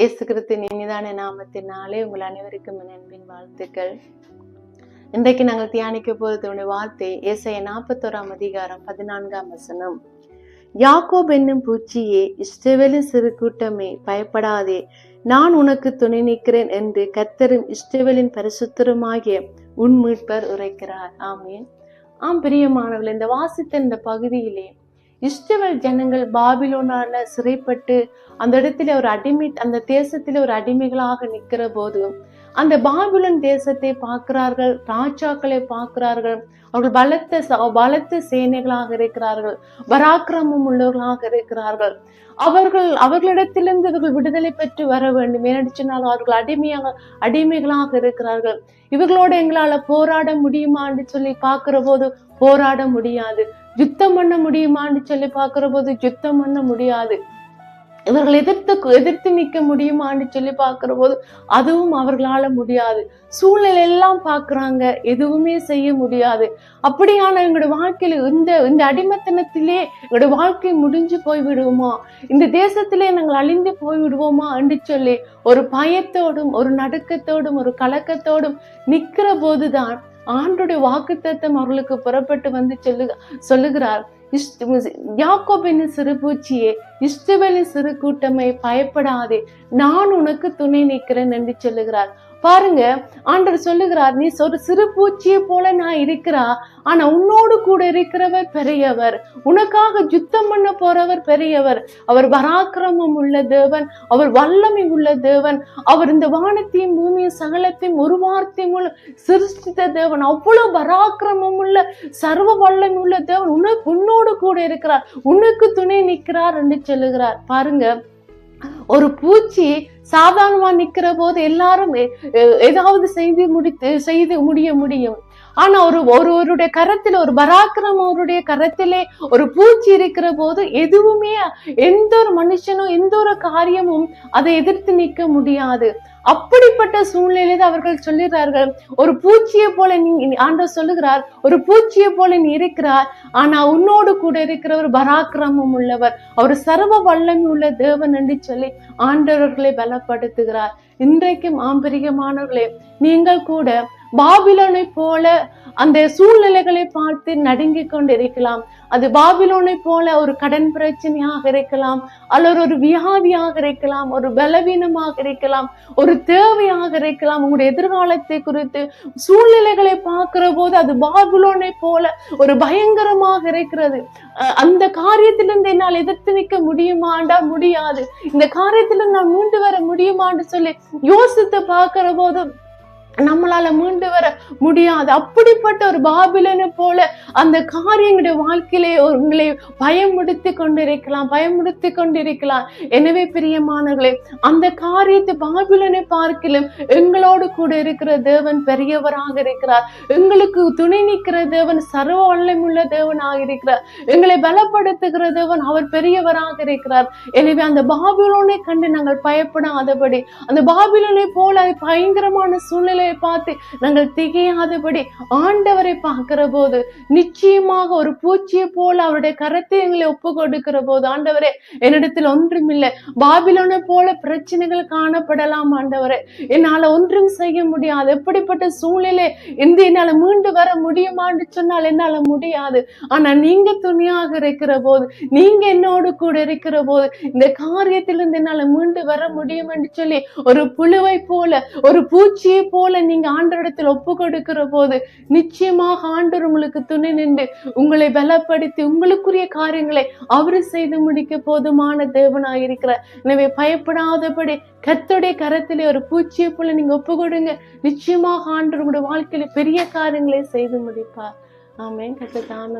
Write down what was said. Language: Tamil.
இயேசு கிறிஸ்துவின் இனிதான நாமத்தினாலே உங்கள் அனைவருக்கும் நண்பின் வாழ்த்துக்கள். இன்றைக்கு நாங்கள் தியானிக்க போறதுடைய வார்த்தை இயேசைய நாற்பத்தோராம் அதிகாரம் பதினான்காம் வசனம். யாக்கோப் என்னும் பூச்சியே இஸ்ரவேலின் சிறு கூட்டமே பயப்படாதே. நான் உனக்கு துணை நிற்கிறேன் என்று கத்தரும் இஸ்ரவேலின் பரிசுத்தருமாகிய உன் மீட்பர் உரைக்கிறார். ஆமேன். ஆம் பிரியமானவர்கள் இந்த வாசித்த இந்த பகுதியிலே இஸ்ரவேல் ஜனங்கள் பாபிலோனால சிறைப்பட்டு அந்த இடத்துல ஒரு அடிமை அந்த தேசத்துல ஒரு அடிமைகளாக நிற்கிற போது அந்த பாபிலோன் தேசத்தை பார்க்கிறார்கள் ராஜாக்களை பார்க்கிறார்கள். அவர்கள் பலத்த பலத்த சேனைகளாக இருக்கிறார்கள் பராக்கிரமம் உள்ளவர்களாக இருக்கிறார்கள். அவர்கள் அவர்களிடத்திலிருந்து இவர்கள் விடுதலை பெற்று வர வேண்டும். ஏனென்று அவர்கள் அடிமையாக அடிமைகளாக இருக்கிறார்கள். இவர்களோட எங்களால போராட முடியுமா என்று சொல்லி பார்க்கிற போது போராட முடியாது. யுத்தம் பண்ண முடியுமான்னு சொல்லி பார்க்கிற போது யுத்தம் பண்ண முடியாது. இவர்கள் எதிர்த்து எதிர்த்து நிற்க முடியுமான்னு சொல்லி பார்க்கிற போது அதுவும் அவர்களால முடியாது. சூழ்நிலை எல்லாம் பார்க்குறாங்க எதுவுமே செய்ய முடியாது. அப்படியான எங்களோட வாழ்க்கையில இந்த இந்த அடிமத்தனத்திலே எங்களோட வாழ்க்கை முடிஞ்சு போய் விடுவோமா? இந்த தேசத்திலே நாங்கள் அழிந்து போய் விடுவோமா? என்று சொல்லி ஒரு பயத்தோடும் ஒரு நடுக்கத்தோடும் ஒரு கலக்கத்தோடும் நிற்கிற போதுதான் ஆண்டுடைய வாக்குத்தத்தம் அவர்களுக்கு புறப்பட்டு வந்து சொல்லு சொல்லுகிறார். யாக்கோபின் சிறு பூச்சியே இஷ்டவேலின் சிறு கூட்டமை பயப்படாதே. நான் உனக்கு துணை நிற்கிறேன் என்று சொல்லுகிறார். பாருங்க ஆண்டவர் சொல்லுகிறார் நீ ஒரு சிறு பூச்சியை போல நான் இருக்கிறா. ஆனா உன்னோடு கூட இருக்கிறவர் பெரியவர். உனக்காக யுத்தம் பண்ண போறவர் பெரியவர். அவர் பராக்கிரமம் உள்ள தேவன். அவர் வல்லமை உள்ள தேவன். அவர் இந்த வானத்தையும் பூமியும் சகலத்தையும் ஒரு வார்த்தையும் உள்ள சிருஷ்டித்த தேவன். அவ்வளவு பராக்கிரமம் உள்ள சர்வ வல்லமை உள்ள தேவன். உனக்கு உன்னோடு கூட இருக்கிறார். உனக்கு துணை நிற்கிறார் என்று சொல்லுகிறார். பாருங்க ஒரு பூச்சி சாதாரணமா நிக்கிற போது எல்லாரும் எ- ஏதாவது செய்து முடித்து செய்து முடிய முடியும். ஆனா ஒரு ஒருவருடைய கரத்துல ஒரு பராக்கிரம் அவருடைய கரத்திலே ஒரு பூச்சி இருக்கிற போது எதுவுமே எந்த ஒரு மனுஷனும் எந்த ஒரு காரியமும் அதை எதிர்த்து நிற்க முடியாது. அப்படிப்பட்ட சூழ்நிலையில அவர்கள் சொல்லுகிறார்கள் ஒரு பூச்சியை போல நீ ஆண்டவர் சொல்லுகிறார் ஒரு பூச்சியை போல நீ இருக்கிறார் ஆனா உன்னோடு கூட இருக்கிற ஒரு பராக்கிரமம் உள்ளவர் அவர் சர்வ வல்லமை உள்ள தேவன் என்று சொல்லி ஆண்டவர்களை பலப்படுத்துகிறார். இன்றைக்கும் ஆம்பரிகமானவர்களே நீங்கள் கூட பாபிலோனை போல அந்த சூழ்நிலைகளை பார்த்து நடுங்கிக் கொண்டிருக்கலாம். அது பாபிலோனை போல ஒரு கடன் பிரச்சனையாக இருக்கலாம். அல்லது ஒரு வியாதியாக இருக்கலாம். ஒரு பலவீனமாக இருக்கலாம். ஒரு தேவையாக இருக்கலாம். உங்களுடைய எதிர்காலத்தை குறித்து சூழ்நிலைகளை பார்க்கிற போது அது பாபிலோனை போல ஒரு பயங்கரமாக இருக்கிறது. அந்த காரியத்திலிருந்து என்னால் எதிர்த்து நிற்க முடியுமாண்டா? முடியாது. இந்த காரியத்திலிருந்து நான் மீண்டு வர முடியுமான்னு சொல்லி யோசித்து பார்க்கிற போதும் நம்மளால மீண்டு வர முடியாது. அப்படிப்பட்ட ஒரு பாபிலனை போல அந்த காரியங்களுடைய வாழ்க்கையிலே உங்களை பயமுடுத்தி கொண்டிருக்கலாம் பயமுடுத்தி கொண்டிருக்கலாம். எனவே பிரியமானவர்களே அந்த காரியத்தை பாபிலனை பார்க்கலும் எங்களோடு கூட இருக்கிற தேவன் பெரியவராக இருக்கிறார். எங்களுக்கு துணை நிற்கிற தேவன் சர்வ வல்லமுள்ள தேவனாக இருக்கிறார். எங்களை பலப்படுத்துகிற தேவன் அவர் பெரியவராக இருக்கிறார். எனவே அந்த பாபிலோனை கண்டு நாங்கள் பயப்படாதபடி அந்த பாபிலனை போல பயங்கரமான சூழ்நிலை சூழ்நிலையை பார்த்து நாங்கள் திகையாதபடி ஆண்டவரை பார்க்கிற போது நிச்சயமாக ஒரு பூச்சியை போல அவருடைய கரத்தை எங்களை ஒப்பு கொடுக்கிற போது ஆண்டவரே என்னிடத்தில் ஒன்றுமில்லை. பாபிலோனை போல பிரச்சனைகள் காணப்படலாம் ஆண்டவரே. என்னால் ஒன்றும் செய்ய முடியாது. எப்படிப்பட்ட சூழ்நிலை இந்த என்னால் மீண்டு வர முடியுமான்னு சொன்னால் என்னால் முடியாது. ஆனா நீங்க துணியாக இருக்கிற போது நீங்க என்னோடு கூட இருக்கிற போது இந்த காரியத்திலிருந்து என்னால் மீண்டு வர முடியும் என்று சொல்லி ஒரு புழுவை போல ஒரு பூச்சியை போல போல நீங்க ஆண்டரிடத்தில் ஒப்பு கொடுக்கிற போது நிச்சயமாக ஆண்டர் உங்களுக்கு துணை நின்று உங்களை பலப்படுத்தி உங்களுக்குரிய காரியங்களை அவரு செய்து முடிக்க போதுமான தேவனாயிருக்கிறார் எனவே பயப்படாதபடி கர்த்தருடைய கரத்திலே ஒரு பூச்சியை போல நீங்க ஒப்பு கொடுங்க நிச்சயமாக ஆண்டர் உங்களுடைய வாழ்க்கையில பெரிய காரியங்களை செய்து முடிப்பார். ஆமே கத்த தாமே.